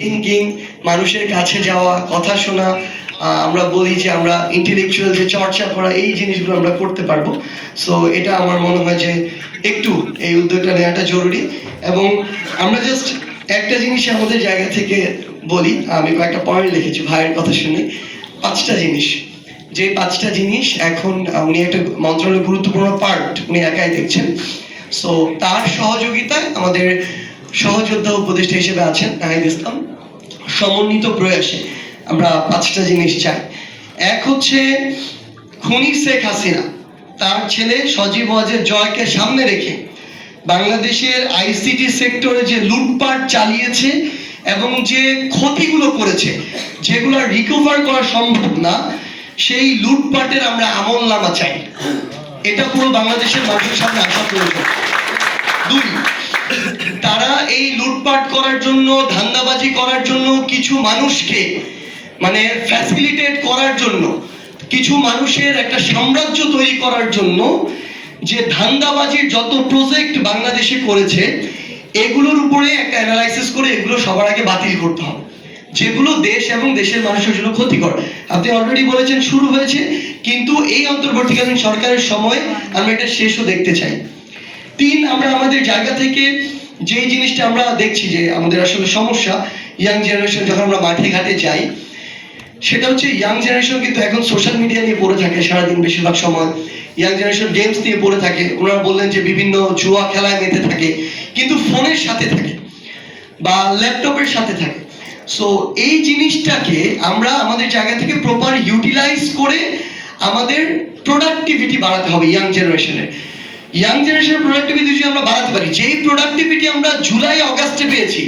Thinking মানুষের কাছে যাওয়া, কথা শোনা আমরা বলি যে আমরা ইন্টেলেকচুয়াল যে চর্চা করা, এই জিনিসগুলো আমরা করতে পারব। সো এটা আমার মনে হয় যে একটু এই উদ্যোগটা নেওয়াটা জরুরি। এবং আমরা জাস্ট একটা জিনিস আমাদের জায়গা থেকে বলি, আমি কয়েকটা পয়েন্ট লিখেছি ভাইয়ের কথা শুনে। পাঁচটা জিনিস। যে পাঁচটা জিনিস এখন উনি একটা মন্ত্রণালয়ের গুরুত্বপূর্ণ পার্ট উনি একাই দেখছেন। সো তার সহযোগিতায় আমাদের সহযোদ্ধা উপদেষ্টা হিসেবে আছেন নাহিদ ইসলাম। সমন্বিত প্রয়াসে আমরা পাঁচটা জিনিস চাই। এক হচ্ছে খুনি শেখ হাসিনা, তার ছেলে সজীব ওয়াজের জয়কে সামনে রেখে বাংলাদেশের আইসিটি সেক্টরে যে লুটপাট চালিয়েছে এবং যে ক্ষতিগুলো করেছে, যেগুলো রিকভার করা সম্ভব না, সেই লুটপাটের আমরা আমল নামা চাই। এটা পুরো বাংলাদেশের মানুষের সামনে আসা প্রয়োজন দুই এই লুটপাট করার জন্য, ধান্দাবাজি করার জন্য কিছু মানুষকে মানে ফ্যাসিলিটেট করার জন্য, কিছু মানুষের একটা সাম্রাজ্য তৈরি করার জন্য যে ধান্দাবাজির যত প্রজেক্ট বাংলাদেশে করেছে, এগুলোর উপরে একটা অ্যানালাইসিস করে এগুলো সবার আগে বাতিল করতে হবে। যেগুলো দেশ এবং দেশের মানুষের জন্য ক্ষতিকর। আপনি অলরেডি বলেছেন শুরু হয়েছে, কিন্তু এই অন্তর্বর্তীকালীন সরকারের সময় আমরা এটা শেষও দেখতে চাই। তিন, আমরা আমাদের জায়গা থেকে যে জিনিসটা আমরা দেখছি যে আমাদের আসলে সমস্যা ইয়াং জেনারেশন যখন আমরা মাঠে ঘাটে যাই, সেটা হচ্ছে ইয়াং জেনারেশন কিন্তু এখন সোশ্যাল মিডিয়া নিয়ে পড়ে থাকে সারাদিন বেশিরভাগ সময়। ইয়াং জেনারেশন গেমস নিয়ে পড়ে থাকে। ওনারা বললেন যে বিভিন্ন জুয়া খেলায় মেতে থাকে, কিন্তু ফোনের সাথে থাকে বা ল্যাপটপের সাথে থাকে। সো এই জিনিসটাকে আমরা আমাদের জায়গা থেকে প্রপার ইউটিলাইজ করে আমাদের প্রোডাক্টিভিটি বাড়াতে হবে ইয়াং জেনারেশনের ইয়াং জেনারেশনের প্রোডাক্টিভিটি যদি আমরা বাড়াতে পারি, যেই প্রোডাক্টিভিটি আমরা জুলাই, অগাস্টে পেয়েছি,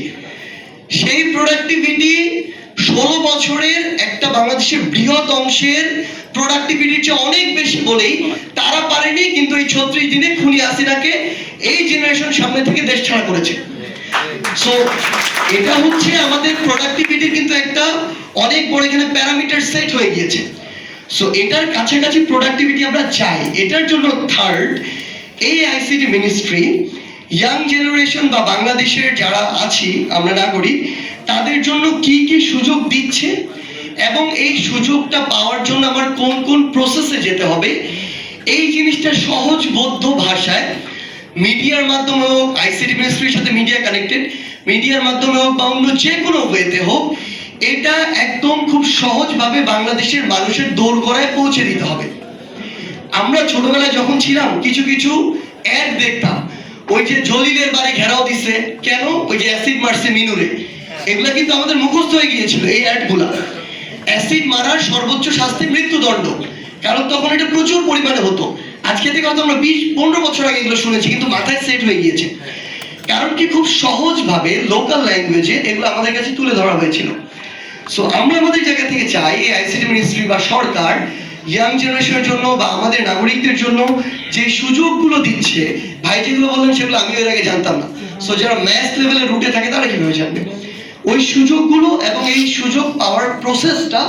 সেই প্রোডাক্টিভিটি ষোলো বছরের একটা বাংলাদেশের বৃহৎ অংশের প্রোডাক্টিভিটির চেয়ে অনেক বেশি বলেই তারা পারেনি, কিন্তু এই ছত্রিশ দিনে খুনি হাসিনাকে এই জেনারেশন সামনে থেকে দেশ ছাড়া করেছে। সো এটা হচ্ছে আমাদের প্রোডাক্টিভিটির কিন্তু একটা অনেক বড় এখানে প্যারামিটার সেট হয়ে গিয়েছে। সো এটার কাছাকাছি প্রোডাক্টিভিটি আমরা চাই। এটার জন্য থার্ড এই আইসিটি মিনিস্ট্রি ইয়াং জেনারেশন বা বাংলাদেশের যারা আছি, আমরা নাগরিক, তাদের জন্য কি কি সুযোগ দিচ্ছে এবং এই সুযোগটা পাওয়ার জন্য আমার কোন কোন প্রসেসে যেতে হবে, এই জিনিসটা সহজবোধ্য ভাষায় মিডিয়ার মাধ্যমে হোক আইসিটি মিনিস্ট্রির সাথে মিডিয়া কানেক্টেড মিডিয়ার মাধ্যমে হোক বা অন্য যে কোনো ওয়েতে হোক, এটা একদম খুব সহজভাবে বাংলাদেশের মানুষের দৌড় গড়ায় পৌঁছে দিতে হবে। আমরা ছোটবেলায় যখন ছিলাম, কিছু কিছু অ্যাড দেখতাম। ওই যে জলিলের বাড়ি ঘেরাও দিছে। কেন? ওই যে অ্যাসিড মারছে মিনুরে। এগুলা কিন্তু আমাদের মুখস্থ হয়ে গিয়েছিল, এই অ্যাডগুলা অ্যাসিড মারার সর্বোচ্চ শাস্তি মৃত্যুদণ্ড। কারণ তখন এটা প্রচুর পরিমাণে হতো। আজকে থেকে হয়তো আমরা বিশ, পনেরো বছর আগে এগুলো শুনেছি, কিন্তু মাথায় সেট হয়ে গিয়েছে। কারণ কি? খুব সহজভাবে লোকাল ল্যাঙ্গুয়েজে এগুলো আমাদের কাছে তুলে ধরা হয়েছিল। সো আমরা আমাদের জায়গা থেকে চাই, এই আইসিটি মিনিস্ট্রি বা সরকার ইয়াং জেনারেশনের জন্য বা আমাদের নাগরিকদের জন্য যে সুযোগগুলো দিচ্ছে, ভাই যেগুলো বললেন সেগুলো আমি এর আগে জানতাম না। সো যারা ম্যাথ লেভেলের রুটে থাকে, তারা কীভাবে জানবে? ওই সুযোগগুলো এবং এই সুযোগ পাওয়ার প্রসেসটা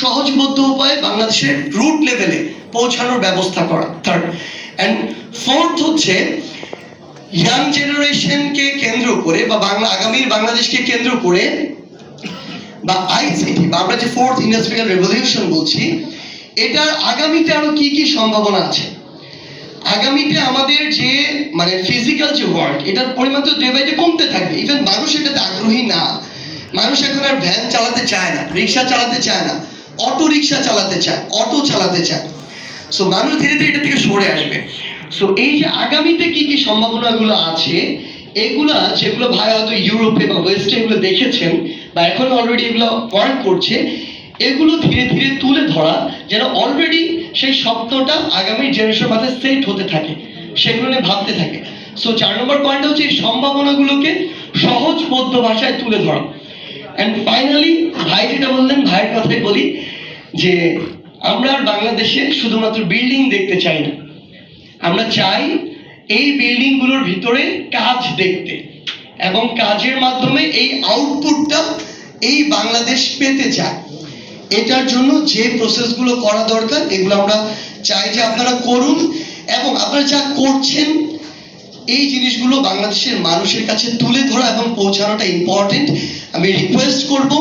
সহজবদ্ধ উপায়ে বাংলাদেশের রুট লেভেলে পৌঁছানোর ব্যবস্থা করা। থার্ড অ্যান্ড ফোর্থ হচ্ছে ইয়াং জেনারেশনকে কেন্দ্র করে বা বাংলা, আগামীর বাংলাদেশকে কেন্দ্র করে বা আইসিটি বা আমরা যে ফোর্থ ইন্ডাস্ট্রিয়াল রেভলিউশন বলছি এটার আগামীতে আরও কি কি সম্ভাবনা আছে? আগামীতে আমাদের যে মানে ফিজিক্যাল যে ওয়ার্ক এটার পরিমাণ তো ডে বাই ডে কমতে থাকবে। ইভেন মানুষ এটাতে আগ্রহী না। মানুষ এখন আর ভ্যান চালাতে চায় না রিক্সা চালাতে চায় না অটো রিক্সা চালাতে চায় অটো চালাতে চায়। সো মানুষ ধীরে ধীরে এটা থেকে সরে আসবে। সো এই যে আগামীতে কি কি সম্ভাবনাগুলো আছে, এগুলা যেগুলো ভাই হয়তো ইউরোপে বা ওয়েস্টে এগুলো দেখেছেন, বা এখন অলরেডি এগুলো ওয়ার্ক করছে এগুলো ধীরে ধীরে তুলে ধরা যেন অলরেডি সেই স্বপ্নটা আগামী জেনারেশন মাথায় সেট হতে থাকে, সেগুলো নিয়ে ভাবতে থাকে। সো চার নম্বর পয়েন্ট হচ্ছে এই সম্ভাবনাগুলোকে সহজবোধ্য ভাষায় তুলে ধরা। অ্যান্ড ফাইনালি ভাই যেটা বললেন, ভাইয়ের কথাই বলি যে আমরা বাংলাদেশে শুধুমাত্র বিল্ডিং দেখতে চাই না। আমরা চাই এই বিল্ডিংগুলোর ভিতরে কাজ দেখতে। এবং কাজের মাধ্যমে এই আউটপুটটা এই বাংলাদেশ পেতে চায়। এটার জন্য যে প্রসেসগুলো করা দরকার, এগুলো আমরা চাই যে আপনারা করুন এবং আপনারা যা করছেন, এই জিনিসগুলো বাংলাদেশের মানুষের কাছে তুলে ধরা এবং পৌঁছানোটা ইম্পর্টেন্ট আমি রিকোয়েস্ট করব